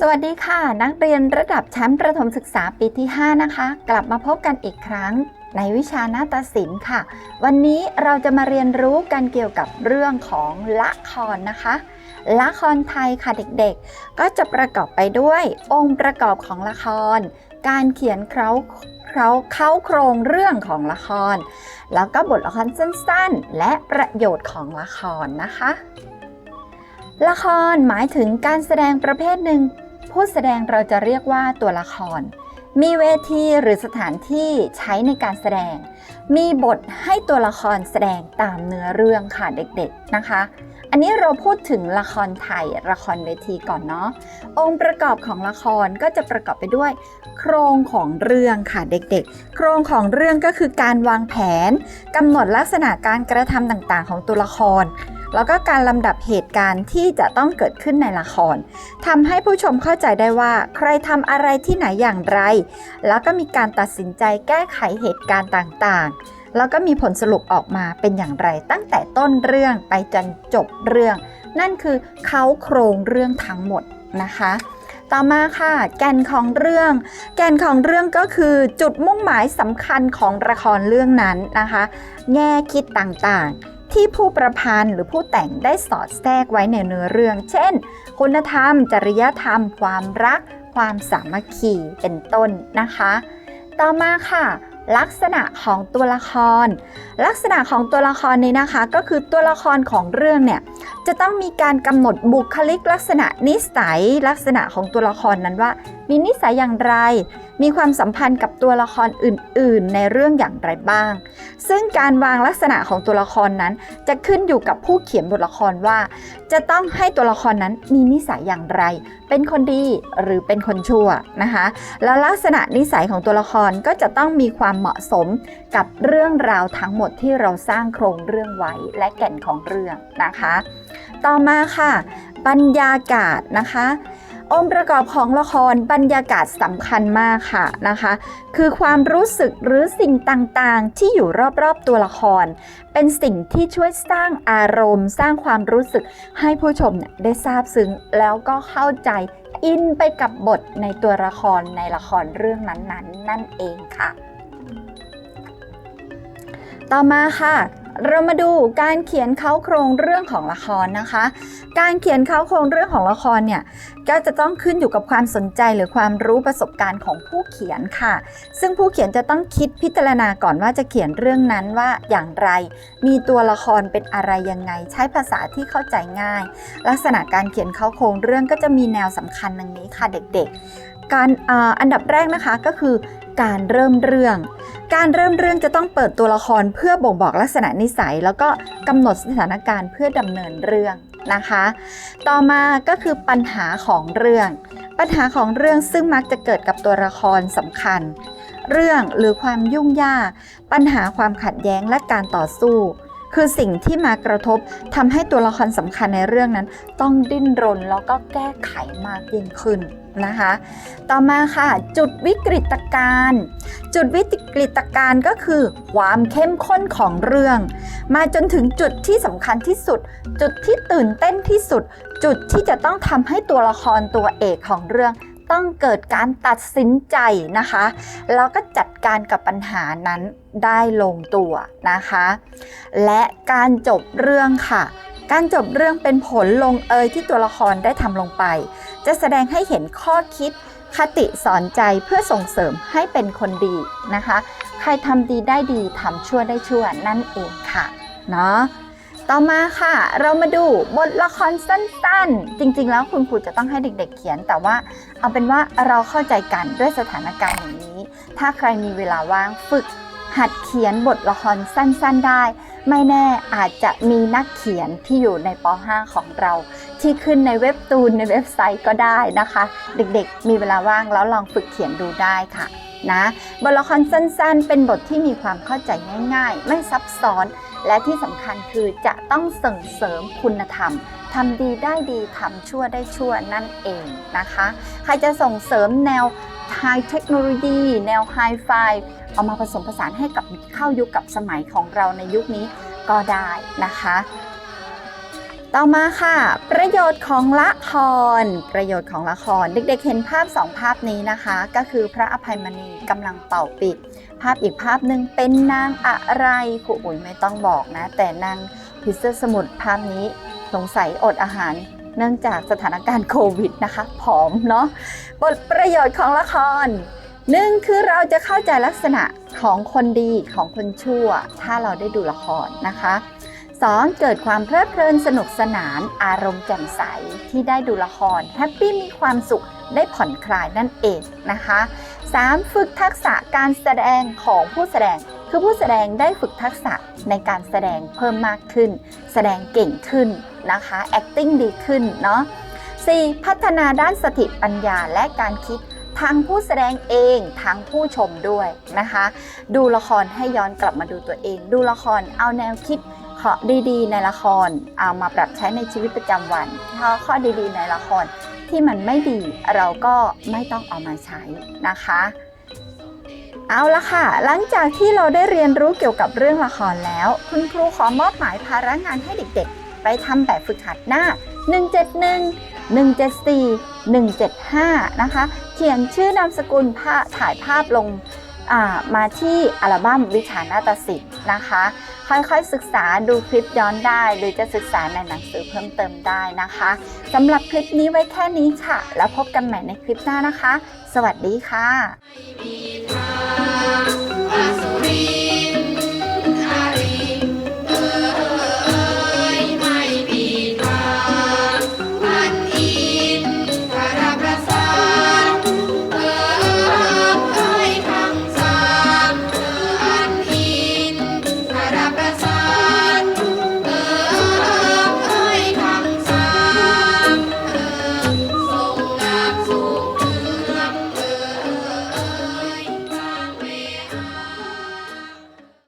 สวัสดีค่ะ นักเรียนระดับชั้นประถมศึกษาปีที่ 5 นะคะ กลับมาพบกันอีกครั้งในวิชาหน้าฏศิลป์ค่ะ วันนี้เราจะมาเรียนรู้กันเกี่ยวกับเรื่องของละครนะคะ ละครไทยค่ะเด็กๆ ก็จะประกอบไปด้วยองค์ประกอบของละคร การเขียนเคราเคาเข้าโครงเรื่องของละคร แล้วก็บทละครสั้นๆ และประโยชน์ของละครนะคะละครหมายถึงการแสดงประเภทหนึ่ง ผู้แสดงเราจะเรียกว่าตัวละคร มีเวทีหรือสถานที่ใช้ในการแสดง มีบทให้ตัวละครแสดงตามเนื้อเรื่องค่ะเด็กๆนะคะ อันนี้เราพูดถึงละครไทยละครเวทีก่อนเนาะองค์ประกอบของละครก็จะประกอบไปด้วย โครงของเรื่องค่ะเด็กๆ โครงของเรื่องก็คือการวางแผนกำหนดลักษณะการกระทำต่างๆ ของตัวละคร แล้วก็การลำดับเหตุการณ์ที่จะต้องเกิดขึ้นในละครทำให้ผู้ชมเข้าใจได้ว่า ใครทำอะไรที่ไหนอย่างไร แล้วก็มีการตัดสินใจแก้ไขเหตุการณ์ต่างๆ แล้วก็มีผลสรุปออกมาเป็นอย่างไร ตั้งแต่ต้นเรื่องไปจนจบเรื่อง นั่นคือเขาโครงเรื่องทั้งหมดนะคะต่อมาค่ะ แกนของเรื่อง แกนของเรื่องก็คือจุดมุ่งหมายสำคัญของละครเรื่องนั้นนะคะ แง่คิดต่างๆ ที่ผู้ประพันธ์หรือผู้แต่งได้สอดแทรกไว้ในเนื้อเรื่อง เช่น คุณธรรม จริยธรรม ความรัก ความสามัคคีเป็นต้นนะคะ ต่อมาค่ะ ลักษณะของตัวละคร ลักษณะของตัวละครนี้นะคะ ก็คือตัวละครของเรื่องเนี่ยจะต้องมีการกำหนดบุคลิกลักษณะนิสัยลักษณะของตัวละครนั้นว่า มีนิสัยอย่างไร มีความสัมพันธ์กับตัวละครอื่น ๆ ในเรื่องอย่างไรบ้าง ซึ่งการวางลักษณะของตัวละครนั้น จะขึ้นอยู่กับผู้เขียนบทละครว่า จะต้องให้ตัวละครนั้นมีนิสัยอย่างไร เป็นคนดีหรือเป็นคนชั่วนะคะ แล้วลักษณะนิสัยของตัวละครก็จะต้องมีความเหมาะสมกับเรื่องราวทั้งหมดที่เราสร้างโครงเรื่องไว้และแก่นของเรื่องนะคะ ต่อมาค่ะ บรรยากาศนะคะ องค์ประกอบของละครบรรยากาศสำคัญมากค่ะนะคะ คือความรู้สึกหรือสิ่งต่างๆ ที่อยู่รอบๆตัวละคร เป็นสิ่งที่ช่วยสร้างอารมณ์ สร้างความรู้สึกให้ผู้ชมได้ทราบซึ้งแล้วก็เข้าใจอินไปกับบทในตัวละครในละครเรื่องนั้นๆนั่นเองค่ะ ต่อมาค่ะ เรามาดูการเขียนเขาโครงเรื่องของละครนะคะ การเขียนเขาโครงเรื่องของละครเนี่ยก็จะต้องขึ้นอยู่กับความสนใจหรือความรู้ประสบการณ์ของผู้เขียนค่ะ ซึ่งผู้เขียนจะต้องคิดพิจารณาก่อนว่าจะเขียนเรื่องนั้นว่าอย่างไร มีตัวละครเป็นอะไรยังไง ใช้ภาษาที่เข้าใจง่าย ลักษณะการเขียนเขาโครงเรื่องก็จะมีแนวสำคัญดังนี้ค่ะเด็กๆ การออันดับแรกนะคะก็คือ การเริ่มเรื่อง การเริ่มเรื่องจะต้องเปิดตัวละครเพื่อบ่งบอกลักษณะนิสัย แล้วก็กำหนดสถานการณ์เพื่อดำเนินเรื่องนะคะ ต่อมาก็คือปัญหาของเรื่อง ปัญหาของเรื่องซึ่งมักจะเกิดกับตัวละครสำคัญ เรื่องหรือความยุ่งยาก ปัญหาความขัดแย้งและการต่อสู้ คือสิ่งที่มากระทบทำให้ตัวละครสำคัญในเรื่องนั้น ต้องดิ้นรนแล้วก็แก้ไขมากยิ่งขึ้นนะคะ ต่อมาค่ะ จุดวิกฤตการณ์จุดวิกฤตการณ์ก็คือ ความเข้มข้นของเรื่อง มาจนถึงจุดที่สำคัญที่สุด จุดที่ตื่นเต้นที่สุด จุดที่จะต้องทำให้ตัวละครตัวเอกของเรื่อง ต้องเกิดการตัดสินใจนะคะ แล้วก็จัดการกับปัญหานั้นได้ลงตัวนะคะ และการจบเรื่องค่ะ การจบเรื่องเป็นผลลงเอยที่ตัวละครได้ทำลงไป จะแสดงให้เห็นข้อคิดคติสอนใจเพื่อส่งเสริมให้เป็นคนดีนะคะ ใครทำดีได้ดีทำชั่วได้ชั่วนั่นเองค่ะ เนาะ ต่อมาค่ะ เรามาดูบทละครสั้นๆ จริงๆ แล้วคุณครูจะต้องให้เด็ก ๆ เขียน แต่ว่าเอาเป็นว่าเราเข้าใจกันด้วยสถานการณ์อย่างนี้ ถ้าใครมีเวลาว่างฝึกหัดเขียนบทละครสั้นๆได้ ไม่แน่อาจจะมีนักเขียนที่อยู่ในป .5 ของเรา ที่ขึ้นในเว็บตูนในเว็บไซต์ก็ได้นะคะ เด็กๆ มีเวลาว่างแล้วลองฝึกเขียนดูได้ค่ะนะบทละครสั้นๆ เป็นบทที่มีความเข้าใจง่าย ๆ ไม่ซับซ้อน และที่สำคัญคือจะต้องส่งเสริมคุณธรรมทำดีได้ดีทำชั่วได้ชั่วนั่นเองนะคะ ใครจะส่งเสริมแนวไฮเทคโนโลยีแนวไฮไฟเอามาผสมผสานให้กับเข้ายุคกับสมัยของเราในยุคนี้ก็ได้นะคะ ต่อมาค่ะ ประโยชน์ของละคร ประโยชน์ของละคร เด็กๆเห็นภาพสองภาพนี้นะคะ ก็คือพระอภัยมณีกำลังเป่าปิด ภาพอีกภาพหนึ่งเป็นนางอะไรครูอุ๋ยไม่ต้องบอกนะ แต่นางพิเศษสมุทรภาพนี้สงสัยอดอาหารเนื่องจากสถานการณ์โควิดนะคะ ผอมเนาะบทประโยชน์ของละครหนึ่งคือเราจะเข้าใจลักษณะของคนดีของคนชั่ว ถ้าเราได้ดูละครนะคะ 2. เกิดความเพลิดเพลินสนุกสนาน อารมณ์แจ่มใสที่ได้ดูละครแฮปปี้มีความสุขได้ผ่อนคลายนั่นเองนะคะ 3. ฝึกทักษะการแสดงของผู้แสดง คือผู้แสดงได้ฝึกทักษะในการแสดงเพิ่มมากขึ้น แสดงเก่งขึ้นนะคะ acting ดีขึ้นเนาะ 4. พัฒนาด้านสติปัญญาและการคิดทั้งผู้แสดงเองทั้งผู้ชมด้วยนะคะ ดูละครให้ย้อนกลับมาดูตัวเอง ดูละครเอาแนวคิด ข้อดีๆ ในละครเอามาปรับใช้ในชีวิตประจำวันข้อข้อดีๆ ในละครที่มันไม่ดีเราก็ไม่ต้องเอามาใช้นะคะ เอาละค่ะ หลังจากที่เราได้เรียนรู้เกี่ยวกับเรื่องละครแล้ว คุณครูขอมอบหมายภาระงานให้เด็กๆ ไปทำแบบฝึกหัดหน้า 171 174 175 นะคะ เขียนชื่อนามสกุลถ่ายภาพลงามาที่อัลบั้มวิชานาฏศิลป์นะคะ ค่อยๆศึกษาดูคลิปย้อนได้ หรือจะศึกษาในหนังสือเพิ่มเติมได้นะคะสำหรับคลิปนี้ไว้แค่นี้ค่ะ แล้วพบกันใหม่ในคลิปหน้านะคะ สวัสดีค่ะ